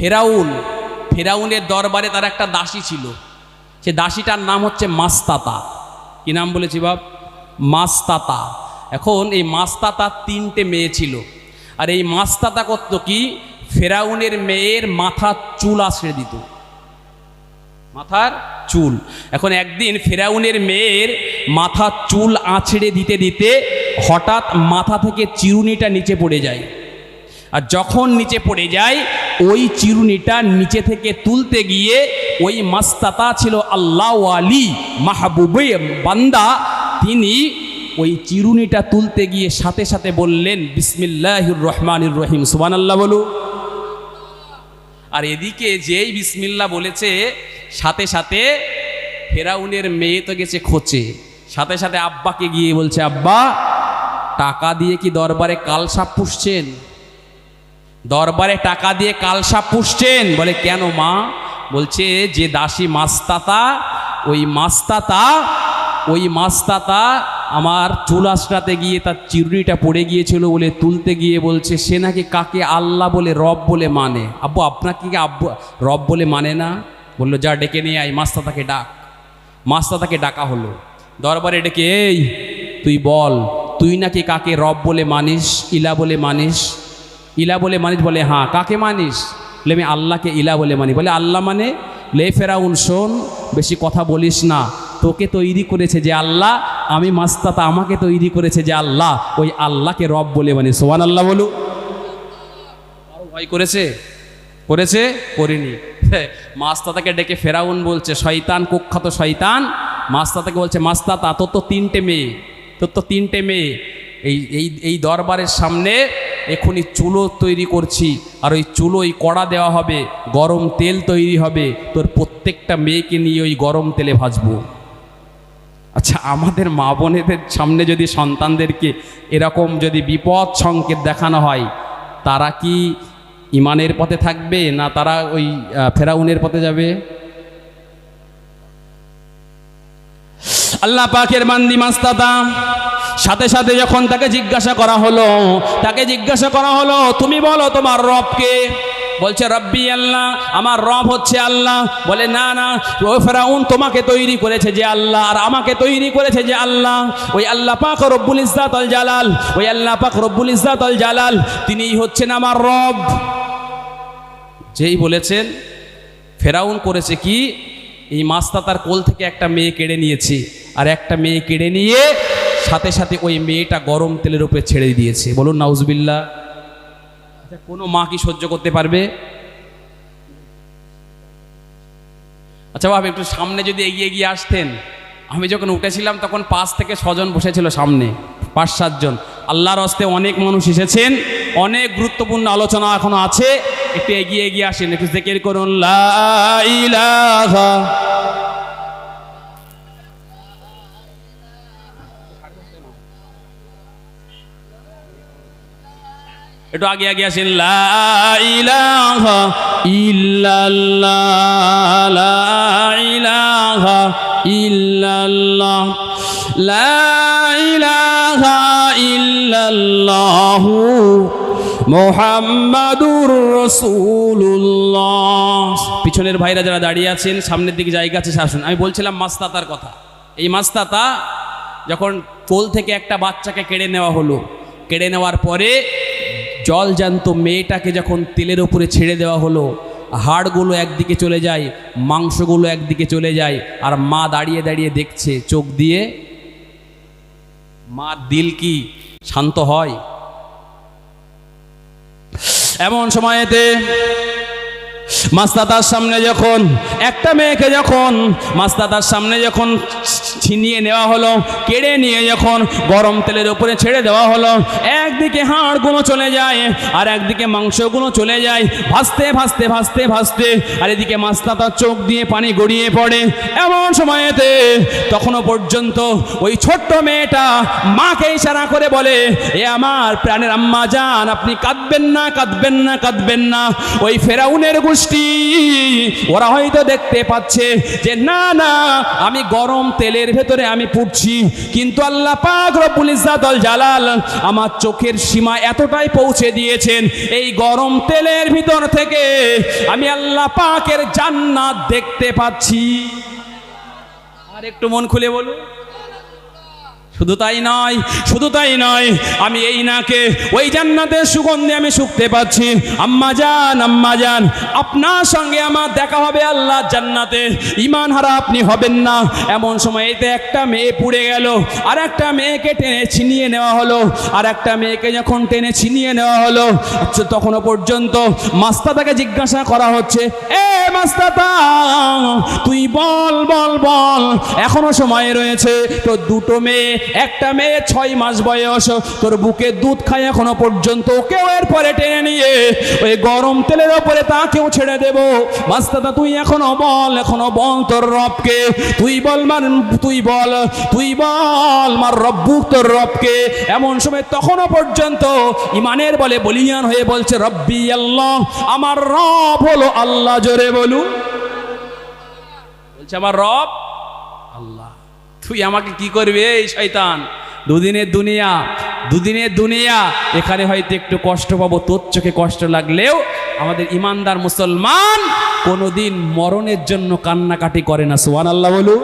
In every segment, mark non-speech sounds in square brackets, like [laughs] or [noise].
ফেরাউন, ফেরাউনের দরবারে তার একটা দাসী ছিল। সে দাসীটার নাম হচ্ছে মাস্তাতা। কি নাম বলেছি বাপ? মাস্তাতা। এখন এই মাস্তাতার তিনটে মেয়ে ছিল। আর এই মাস্তাতা করত কি? ফেরাউনের মেয়ের মাথার চুল আছড়ে দিত। মাথার চুল। এখন একদিন ফেরাউনের মেয়ের মাথার চুল আছড়ে দিতে দিতে হঠাৎ মাথা থেকে চিরুনিটা নিচে পড়ে যায়। আর যখন নিচে পড়ে যায়, ওই চিরুনিটা নিচে থেকে তুলতে গিয়ে ওই মাস্তাতা ছিল আল্লাহ আলী মাহবুবে বান্দা, তিনি ওই চিরুনিটা তুলতে গিয়ে সাথে সাথে বললেন, বিসমিল্লাহির রহমানির রহিম। সুবান আল্লাহ বলু আর এদিকে যেই বিসমিল্লা বলেছে, সাথে সাথে ফেরাউনের মেয়ে তো গেছে খোঁচে। সাথে সাথে আব্বাকে গিয়ে বলছে, আব্বা, টাকা দিয়ে কি দরবারে কালসাপ পুষছেন? দরবারে টাকা দিয়ে কালসাপ পুষছেন। বলে, কেন মা? বলছে, যে দাসী মাস্তাতা, ওই মাস্তাতা ওই মাস্তাতা আমার চুল আশ্রাতে গিয়ে তার চিরুনিটা পড়ে গিয়েছিল বলে তুলতে গিয়ে বলছে, সে নাকি কাকে আল্লাহ বলে, রব বলে মানে? আব্বু, আপনাকে কি আব্বু, রব বলে মানে না? বলল, যা, ডেকে নিয়ে আয়, মাস্তাতাকে ডাক। মাস্তাতাকে ডাকা হলো। দরবারে ডেকে, এই, তুই বল, তুই নাকি কাকে রব বলে মানিস, ইলা বলে মানিস? ইলা বলে মানিস, বলে হ্যাঁ কাকে মানিস? বলে, আমি আল্লাহকে ইলা বলে মানি। বলে, আল্লাহ মানে লে ফেরাউন, শোন, বেশি কথা বলিস না। তোকে তৈরি করেছে যে আল্লাহ, আমি মাস্তাতা, আমাকে তৈরি করেছে যে আল্লাহ। ওই আল্লাহকে রব বলে মানি। সোহান আল্লাহ বলু ভয় করেছে? করেছে? করিনি। [laughs] মাস্তাতাকে ডেকে ফেরাউন বলছে, শয়তান, কুখ্যাত শয়তান। মাস্তাতাকে বলছে, মাস্তাতা, তোর তো তিনটে মেয়ে, তোর তো তিনটে মেয়ে। এই এই দরবারের সামনে এখনই চুলো তৈরি করছি। আর ওই চুলোই কড়া দেওয়া হবে, গরম তেল তৈরি হবে। তোর প্রত্যেকটা মেয়েকে নিয়ে ওই গরম তেলে ভাজবো। আচ্ছা আমাদের মা বোনেদের সামনে যদি সন্তানদেরকে এরকম যদি বিপদ সংকেত দেখানো হয়, তারা কি ইমানের পথে থাকবে না তারা ওই ফেরাউনের পথে যাবে? আল্লাহ পাকের বান্দি মাস্তাতা সাথে সাথে যখন তাকে জিজ্ঞাসা করা হলো, তাকে জিজ্ঞাসা করা হলো, তুমি বলো তোমার রবকে? বলছে, রব্বি আল্লাহ, আমার রব হচ্ছে আল্লাহ। বলে, না না, ও ফেরাউন তোমাকে তৈরি করেছে যে আল্লাহ, আর আমাকে তৈরি করেছে যে আল্লাহ। ওই আল্লাহ পাক রব্বুল ইজ্জাত আল জালাল, ওই আল্লাহ পাক রব্বুল ইজ্জাত আল জালাল, তিনিই হচ্ছেন আমার রব। যেই বলেছেন, ফেরাউন করেছে কি? এই মাস্তাতার কোল থেকে একটা মেয়ে কেড়ে নিয়েছে, আর একটা মেয়ে কেড়ে নিয়ে সাথে সাথে ওই মেয়েটা গরম তেলের উপরে ছেড়ে দিয়েছে। বলুন নাউজবিল্লা আচ্ছা কোনো মা কি সহ্য করতে পারবে? আচ্ছা বাবা একটু সামনে যদি এগিয়ে গিয়ে আসতেন। আমি যখন উঠেছিলাম, তখন পাঁচ থেকে ছজন বসেছিল সামনে, পাঁচ, সাতজন। আল্লাহর হস্তে অনেক মানুষ এসেছেন, অনেক গুরুত্বপূর্ণ আলোচনা এখনও আছে। একটু এগিয়ে এগিয়ে আসেন, একটু জেকের করুন, লা একটু আগে আগে আসেন ইল্লাল্লাহ মোহাম্মদুর রসুল্লাহ পিছনের ভাইরা যারা দাঁড়িয়ে আছেন, সামনের দিকে জায়গা আছে শাসন আমি বলছিলাম মাস্তাতার কথা। এই মাস্তাতা যখন কোল থেকে একটা বাচ্চাকে কেড়ে নেওয়া হলো, কেড়ে নেওয়ার পরে জল জ্যান্ত মেয়েটাকে যখন তেলের ওপরে ছেড়ে দেওয়া হলো, হাড়গুলো একদিকে চলে যায়, মাংসগুলো একদিকে চলে যায়, আর মা দাঁড়িয়ে দাঁড়িয়ে দেখছে, চোখ দিয়ে মা দিল কি? শান্ত হয়। এমন সময়েতে মাস্তাতার সামনে যখন, একটা মেয়েকে যখন মাস্তাতার সামনে যখন ছিনিয়ে নেওয়া হলো, কেড়ে নিয়ে যখন গরম তেলের উপরে ছেড়ে দেওয়া হলো, একদিকে হাড়গুলো চলে যায় আর একদিকে মাংসগুলো চলে যায়। ভাসতে ভাসতে ভাসতে ভাসতে আর এদিকে মাস্তাতার চোখ দিয়ে পানি গড়িয়ে পড়ে। এমন সময়েতে তখনও পর্যন্ত ওই ছোট্ট মেয়েটা মাকে ইশারা করে বলে, এ আমার প্রাণের আম্মা যান আপনি কাঁদবেন না কাঁদবেন না কাঁদবেন না। ওই ফেরাউনের গোষ্ঠী, ওরা হয়তো দেখতে পাচ্ছে যে, না না, আমি গরম তেলের ভেতরে আমি পুড়ছি। কিন্তু আল্লাহ পাক রব্বুল ইজ্জাতুল জালাল আমার চোখের সীমা এতটাই পৌঁছে দিয়েছেন, এই গরম তেলের ভিতর থেকে আমি আল্লাহ পাকের জান্নাত দেখতে পাচ্ছি। আর একটু মন খুলে বলুন। শুধু তাই নয়, শুধু তাই নয়, আমি এই নাকে, ওই জান্নাতের সুগন্ধে আমি শুকতে পাচ্ছি। আম্মা যান আম্মা যান, আপনার সঙ্গে আমার দেখা হবে আল্লাহ জান্নাতে। ইমান হারা আপনি হবেন না। এমন সময় এতে একটা মেয়ে পুড়ে গেল আর একটা মেয়েকে টেনে ছিনিয়ে নেওয়া হলো। আর একটা মেয়েকে যখন টেনে ছিনিয়ে নেওয়া হলো, তখনও পর্যন্ত মাস্তাতাকে জিজ্ঞাসা করা হচ্ছে, এ মাস্তাতা তুই বল বল বল, এখনও সময় রয়েছে, তোর দুটো মেয়ে একটা মেয়ে ছয় মাস বয়স, তোর বুকে দুধ খায় এখনও পর্যন্ত, ওকেও এরপরে টেনে নিয়ে, ওই গরম তেলের ওপরে তাকেও ছেড়ে দেব। মাস্তাদা, তুই এখনও বল এখনও বল তোর রবকে। তুই বল মান তুই বল তুই বল মার রব্বুক তোর রবকে। এমন সময় তখনও পর্যন্ত ইমানের বলে বলিয়ান হয়ে বলছে, রব্বি আল্লাহ, আমার রব হলো আল্লাহ, জোরে বলু বলছে, আমার রব আল্লাহ। তুই আমাকে কি করবে, এই শয়তান? দুদিনের দুনিয়া দুদিনের দুনিয়া। এখানে হয়তো একটু কষ্ট পাবো, তোর চোখে কষ্ট লাগলেও আমাদের ইমানদার মুসলমান কোনোদিন মরণের জন্য কান্নাকাটি করে না। সোয়ান আল্লাহ বলু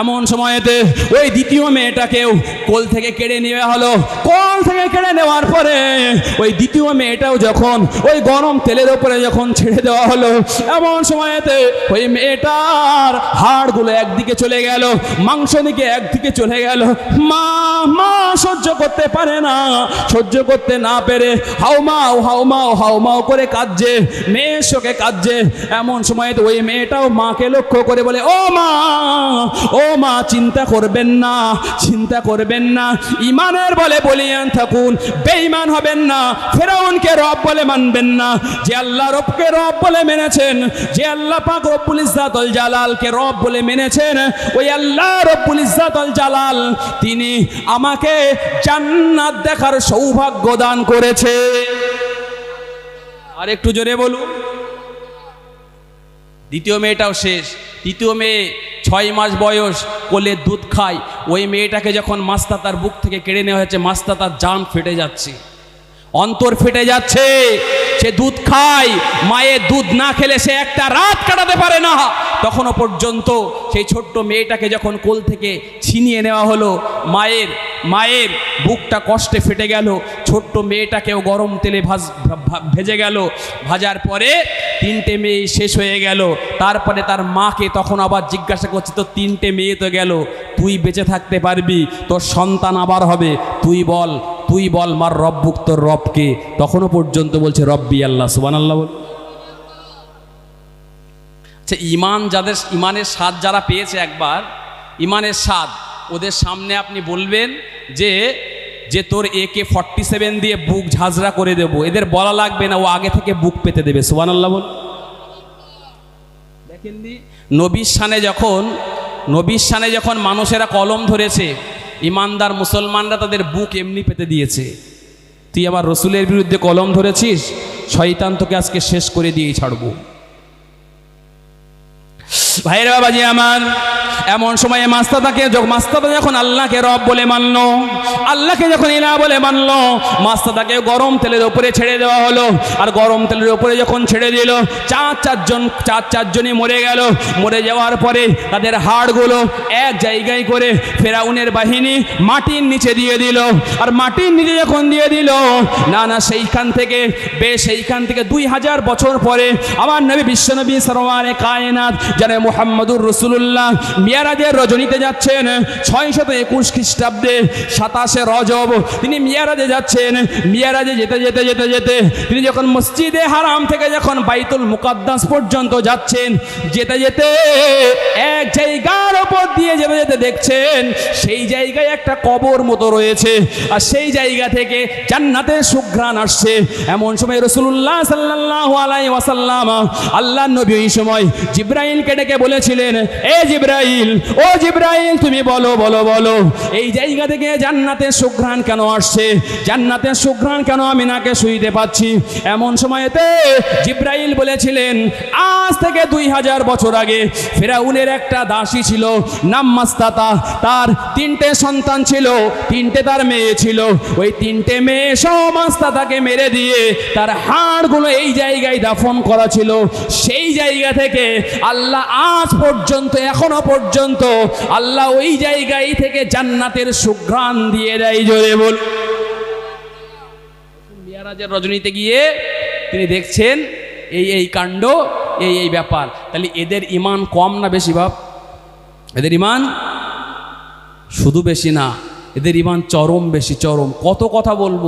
এমন সময়েতে ওই দ্বিতীয় মেয়েটাকেও কোল থেকে কেড়ে নেওয়া হলো। কোল থেকে কেড়ে নেওয়ার পরে ওই দ্বিতীয় মেয়েটাও যখন ওই গরম তেলের ওপরে যখন ছেড়ে দেওয়া হলো, এমন সময়েতে ওই মেয়েটার হাড়গুলো একদিকে চলে গেল, মাংস দিকে একদিকে চলে গেল। মা মা, সহ্য করতে পারে না, সহ্য করতে না পেরে হাউমাও হাউমাও হাউমাও করে কাঁদছে, মেয়ের শোকে কাঁদছে। এমন সময়তে ওই মেয়েটাও মাকে লক্ষ্য করে বলে, ও মা ও মা, চিন্তা করবেন না, চিন্তা করবেন না। ইমানের বলে বলিয়ান থাকুন, বেঈমান হবেন না, ফেরাউনকে রব বলে মানবেন না। যে আল্লাহ রবকে রব বলে মেনেছেন, যে আল্লাহ পাক রব্বুল ইজ্জাতুল জালালকে রব বলে মেনেছেন, ওই আল্লাহ রব্বুল ইজ্জাতুল জালাল, তিনি আমাকে জান্নাত দেখার সৌভাগ্য দান করেছে। আর একটু জোরে বলুন। দ্বিতীয় মেয়েটাও শেষ তৃতীয় মেয়ে ছয় মাস বয়স, কোলে দুধ খায়। ওই মেয়েটাকে যখন মাস্তাতার বুক থেকে কেড়ে নেওয়া হয়েছে, মাস্তাতার জান ফেটে যাচ্ছে। অন্তর ফেটে যাচ্ছে। সে দুধ খায় মায়ের দুধ না খেলে সে একটা রাত কাটাতে পারে না। তখনও পর্যন্ত সেই ছোট্ট মেয়েটাকে যখন কোল থেকে ছিনিয়ে নেওয়া হলো, মায়ের মায়ের বুকটা কষ্টে ফেটে গেল। ছোট্ট মেয়েটাকেও গরম তেলে ভাজ ভেজে গেল। ভাজার পরে তিনটে মেয়ে শেষ হয়ে গেল। তারপরে তার মাকে তখন আবার জিজ্ঞাসা করছে, তো তিনটে মেয়ে তো গেল, তুই বেঁচে থাকতে পারবি? তোর সন্তান আবার হবে। তুই বল তুই বল, মার রব্বুক তোর রবকে। তখনও পর্যন্ত বলছে, রব্বি আল্লাহ সুবান আল্লাহ বল। আচ্ছা ইমান যাদের ইমানের স্বাদ যারা পেয়েছে একবার ইমানের স্বাদ, ওদের সামনে আপনি বলবেন যে যে তোর একে ফর্টি সেভেন দিয়ে বুক ঝাঁঝরা করে দেব, এদের বলা লাগবে না, ও আগে থেকে বুক পেতে দেবে সুবান আল্লাহ বল। দেখেন দি, নবীর সানে যখন, নবীর সানে যখন মানুষেরা কলম ধরেছে, ইমানদার মুসলমানরা তাদের বুক এমনি পেতে দিয়েছে। তুই আবার রসুলের বিরুদ্ধে কলম ধরেছিস? শয়তান তোকে আজকে শেষ করে দিয়েই ছাড়বো। ভাইয়ের বাবাজি আমার, এমন সময়ে মাস্তাদাকে মাস্তাদা যখন আল্লাহকে রব বলে মানলো, আল্লাহকে যখন ইলা বলে মানলো, মাস্তাদাকে গরম তেলের উপরে ছেড়ে দেওয়া হলো। আর গরম তেলের উপরে যখন ছেড়ে দিল, চার চারজন চার চারজনই মরে গেল। মরে যাওয়ার পরে তাদের হাড়গুলো এক জায়গায় করে ফেরাউনের বাহিনী মাটির নিচে দিয়ে দিল। আর মাটির নিচে যখন দিয়ে দিল, না না, সেইখান থেকে বেশ সেইখান থেকে দুই হাজার বছর পরে আমার নবী বিশ্বনবী সরওয়ারে কায়নাত যারা মুহাম্মদুর রসুল্লাহ মিয়ারাজের রজনীতে যাচ্ছেন ছয় শত একুশ খ্রিস্টাব্দে সাতাশে রজব। তিনি মিয়ারাজে যাচ্ছেন। মিয়ারাজে যেতে যেতে যেতে যেতে তিনি যখন মসজিদে হারাম থেকে যখন বাইতুল মুকাদ্দাস পর্যন্ত যাচ্ছেন, যেতে যেতে এক জায়গার ওপর দিয়ে যেতে যেতে দেখছেন সেই জায়গায় একটা কবর মতো রয়েছে। আর সেই জায়গা থেকে জান্নাতের সুঘ্রাণ আসছে। এমন সময় রসুল্লাহ সাল্লাহ আলাই ওয়াসাল্লাম আল্লাহ নবী ওই সময় জিব্রাইলকে ডেকে বলেছিলেন, এ জিব্রাইল, ও জিব্রাইল, তুমি বলো বলো বলো, এই জায়গা থেকে জান্নাতের সুঘ্রাণ কেন আসছে? জান্নাতের সুঘ্রাণ কেন আমি নাকে শুইতে পাচ্ছি এমন সময়তে জিব্রাইল বলেছিলেন, আজ থেকে দুই হাজার বছর আগে ফেরাউনের একটা দাসী ছিল নাম মাস্তাতা। তার তিনটে সন্তান ছিল, তিনটে তার মেয়ে ছিল। ওই তিনটে মেয়ে সহ মাস্তাতাকে মেরে দিয়ে তার হাড়গুলো এই জায়গায় দাফন করা ছিল। সেই জায়গা থেকে আল্লাহ আজ পর্যন্ত, এখনও পর্যন্ত আল্লাহ ওই জায়গায় থেকে জান্নাতের সুঘ্রাণ দিয়ে দেয়, জোরে বল। মিয়ারাজের রজনীতে গিয়ে তিনি দেখছেন, এই এই কাণ্ড, এই এই ব্যাপার। তাহলে এদের ইমান কম না বেশি ভাব এদের ইমান শুধু বেশি না, এদের ইমান চরম বেশি, চরম। কত কথা বলব,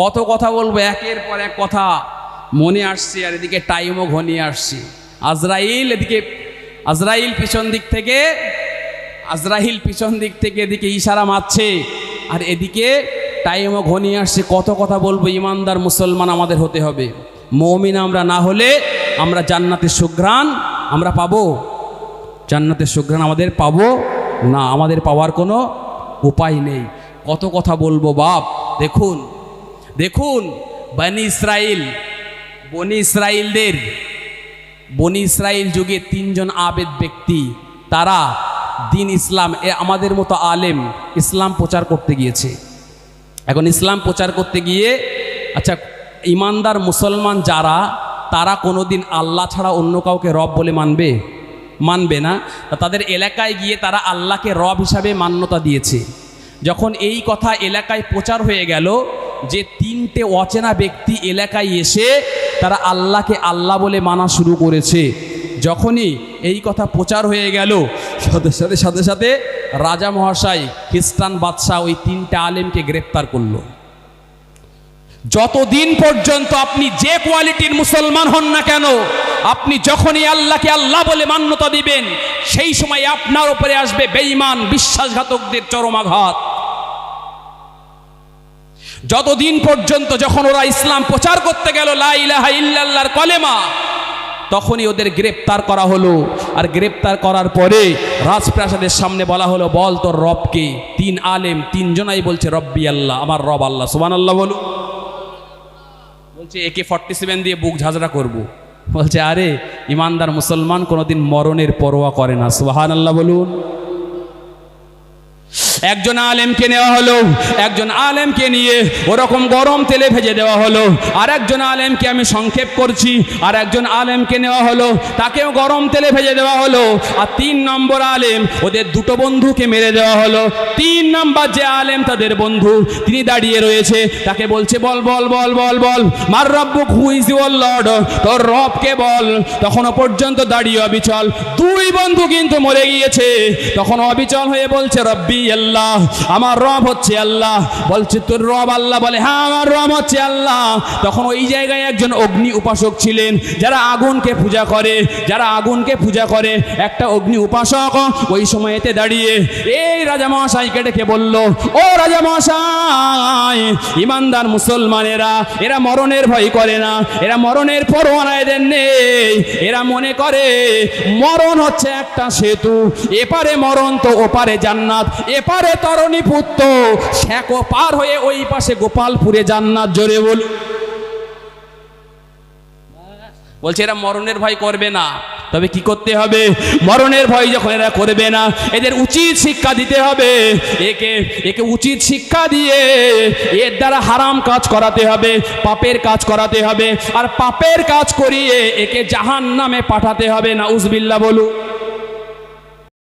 কত কথা বলব, একের পর এক কথা। মনে আসছে, আর এদিকে টাইমও ঘনিয়ে আসছে। আজরাইল এদিকে আজরাইল পিছন দিক থেকে, আজরাইল পিছন দিক থেকে এদিকে ইশারা মারছে। আর এদিকে টাইমও ঘনিয়ে আসছে, কত কথা বলব, ইমানদার মুসলমান আমাদের হতে হবে। মৌমিন আমরা না হলে আমরা জান্নাতের সুঘ্রাণ আমরা পাবো। জান্নাতের সুঘ্রাণ আমাদের পাবো না, আমাদের পাওয়ার কোনো উপায় নেই। কত কথা বলব বাপ, দেখুন দেখুন, বনি ইসরাইল, বনি ইসরাইলদের বনি ইসরাইল যুগে তিনজন আবেদ ব্যক্তি, তারা দিন ইসলাম এ আমাদের মতো আলেম ইসলাম প্রচার করতে গিয়েছে। এখন ইসলাম প্রচার করতে গিয়ে আচ্ছা ইমানদার মুসলমান যারা, তারা কোনোদিন আল্লাহ ছাড়া অন্য কাউকে রব বলে মানবে? মানবে না। তাদের এলাকায় গিয়ে তারা আল্লাহকে রব হিসাবে মান্যতা দিয়েছে। যখন এই কথা এলাকায় প্রচার হয়ে গেল যে তিনটে অচেনা ব্যক্তি এলাকায় এসে তারা আল্লাহকে আল্লাহ বলে মানা শুরু করেছে। যখনই এই কথা প্রচার হয়ে গেল, সাথে সাথে সাথে সাথে রাজা মহাশয়, খ্রিস্টান বাদশাহ ওই তিনটে আলেমকে গ্রেপ্তার করল। যতদিন পর্যন্ত আপনি যে কোয়ালিটির মুসলমান হন না কেন, আপনি যখনই আল্লাহকে আল্লাহ বলে মান্যতা দিবেন, সেই সময় আপনার উপরে আসবে বেঈমান, বিশ্বাসঘাতকদের চরমাঘাত যতদিন পর্যন্ত যখন ওরা ইসলাম প্রচার করতে গেল, লা ইলাহা ইল্লাল্লাহর কলেমা, তখনই ওদের গ্রেপ্তার করা হলো। আর গ্রেপ্তার করার পরে রাজপ্রাসাদের সামনে বলা হলো, বল তোর রবকে তিন আলেম, তিনজনাই বলছে, রব্বি আল্লাহ, আমার রব আল্লাহ। সুবান আল্লাহ বলুন। বলছে একে ফর্টি সেভেন দিয়ে বুক ঝাঁঝরা করব। বলছে, আরে, ইমানদার মুসলমান কোনোদিন মরণের পরোয়া করে না। সুবাহান আল্লাহ বলুন। একজন আলেমকে নেওয়া হলো, একজন আলেমকে নিয়ে ওরকম গরম তেলে ভেজে দেওয়া হলো। আর একজন আলেমকে আমি সংক্ষেপ করছি আর একজন আলেমকে নেওয়া হলো, তাকেও গরম তেলে ভেজে দেওয়া হলো। আর তিন নম্বর আলেম ওদের দুটো বন্ধুকে মেরে দেওয়া হলো। তিন নম্বর যে আলেম তাদের বন্ধু, তিনি দাঁড়িয়ে রয়েছে, তাকে বলছে, বল বল বল বল বল, মার রব্ব হুইজ ইউর লর্ড, তোর রবকে বল। তখনও পর্যন্ত দাঁড়িয়ে অবিচল। দুই বন্ধু কিন্তু মরে গিয়েছে। তখন অবিচল হয়ে বলছে, রব্বি আল্লাহ আমার রব হচ্ছে আল্লাহ। বলছে, তোর রব আল্লাহ? বলে হ্যাঁ আমার রব হচ্ছে আল্লাহ। তখন ওই জায়গায় একজন অগ্নি উপাসক ছিলেন, যারা আগুনকে পূজা করে, যারা আগুনকে পূজা করে, একটা অগ্নি উপাসক ওই সময়তে দাঁড়িয়ে, এই রাজা মহাশাইকে ডেকে বলল, ও রাজা মহাশাই ইমানদার মুসলমানেরা, এরা মরণের ভয় করে না, এরা মরণের পরোয়ানা এদের নেই, এরা মনে করে মরণ হচ্ছে একটা সেতু, এপারে মরণ তো ওপারে জান্নাত, এপারে তরণী পুত্র শ্যাকো পার হয়ে ওই পাশে গোপালপুরে জান্নাত জোরে বলুন বলছে, এরা মরণের ভয় করবে না। তবে কি করতে হবে? মরণের ভয় যখন এরা করবে না, এদের উচিত শিক্ষা দিতে হবে। একে একে উচিত শিক্ষা দিয়ে এর দ্বারা হারাম কাজ করাতে হবে, পাপের কাজ করাতে হবে। আর পাপের কাজ করিয়ে একে জাহান নামে পাঠাতে হবে। না উজবিল্লা বলুন।